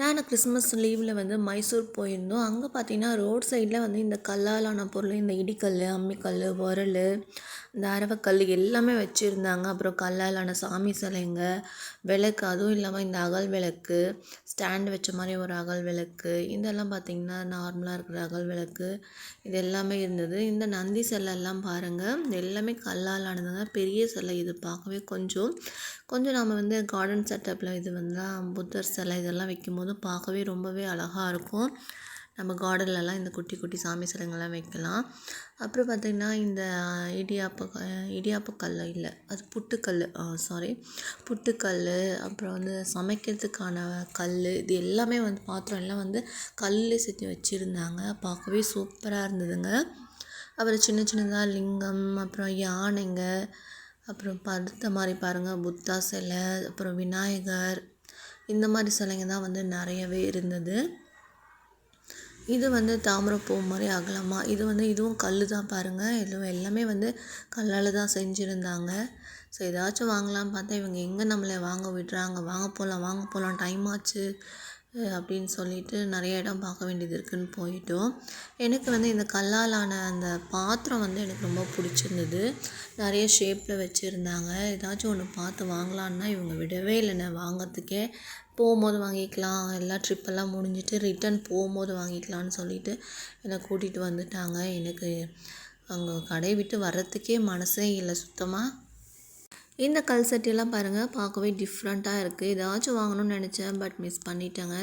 நான் கிறிஸ்மஸ் லீவில் வந்து மைசூர் போயிருந்தோம். அங்கே பார்த்தீங்கன்னா ரோட் சைடில் வந்து இந்த கல்லாலான பொருள் இந்த இடிக்கல் அம்மிக்கல் உரல் இந்த அரவக்கல் எல்லாமே வச்சுருந்தாங்க. அப்புறம் கல்லாலான சாமி சிலைங்க விளக்கு அதுவும் இல்லாமல் இந்த அகல் விளக்கு ஸ்டாண்ட் வச்ச மாதிரி ஒரு அகல் விளக்கு இதெல்லாம் பார்த்திங்கன்னா நார்மலாக இருக்கிற அகல் விளக்கு இது எல்லாமே இருந்தது. இந்த நந்தி சிலைலாம் பாருங்கள் எல்லாமே கல்லால் ஆனதுங்க பெரிய சிலை இது பார்க்கவே கொஞ்சம் கொஞ்சம் நம்ம வந்து கார்டன் செட்டப்பில் இது வந்து புத்தர் சிலை இதெல்லாம் வைக்கும்போது பார்க்கவே ரொம்பவே அழகாக இருக்கும். நம்ம கார்டன்லலாம் இந்த குட்டி குட்டி சாமி சிலைங்கள்லாம் வைக்கலாம். அப்புறம் பார்த்திங்கன்னா இந்த இடியாப்ப இடியாப்பக்கல் இல்லை அது புட்டுக்கல் சாரி புட்டுக்கல் அப்புறம் வந்து சமைக்கிறதுக்கான கல் இது எல்லாமே வந்து பாத்திரம் எல்லாம் வந்து கல்லில் செஞ்சு வச்சுருந்தாங்க. பார்க்கவே சூப்பராக இருந்ததுங்க. அப்புறம் சின்ன சின்னதாக லிங்கம் அப்புறம் யானைங்க அப்புறம் படுத்த மாதிரி பாருங்கள் புத்தா சிலை அப்புறம் விநாயகர் இந்த மாதிரி சிலைங்க தான் வந்து நிறையவே இருந்தது. இது வந்து தாமரைப்பூ மாதிரி அகலமாக இது வந்து இதுவும் கல் தான் பாருங்கள் இதுவும் எல்லாமே வந்து கல்லால் தான் செஞ்சுருந்தாங்க. ஸோ ஏதாச்சும் வாங்கலாம்னு பார்த்தா இவங்க எங்கே நம்மளை வாங்க விடுறாங்க? வாங்க போகலாம் வாங்க போகலாம் டைம் ஆச்சு. அப்படின்னு சொல்லிட்டு நிறைய இடம் பார்க்க வேண்டியது இருக்குதுன்னு போயிட்டோம். எனக்கு வந்து இந்த கல்லால் ஆன அந்த பாத்திரம் வந்து எனக்கு ரொம்ப பிடிச்சிருந்தது. நிறைய ஷேப்பில் வச்சுருந்தாங்க. ஏதாச்சும் ஒன்று பார்த்து வாங்கலான்னா இவங்க விடவே இல்லைண்ணே வாங்கிறதுக்கே போகும்போது வாங்கிக்கலாம். எல்லாம் ட்ரிப்பெல்லாம் முடிஞ்சிட்டு ரிட்டன் போகும்போது வாங்கிக்கலான்னு சொல்லிட்டு என்னை கூட்டிகிட்டு வந்துட்டாங்க. எனக்கு அங்கே கடையை விட்டு வர்றதுக்கே மனசே இல்லை சுத்தமாக இந்த கல் சட்டியெல்லாம் பாருங்கள் பார்க்கவே டிஃப்ரெண்ட்டாக இருக்குது ஏதாச்சும் வாங்கணும்னு நினச்சேன் பட் மிஸ் பண்ணிட்டேங்க.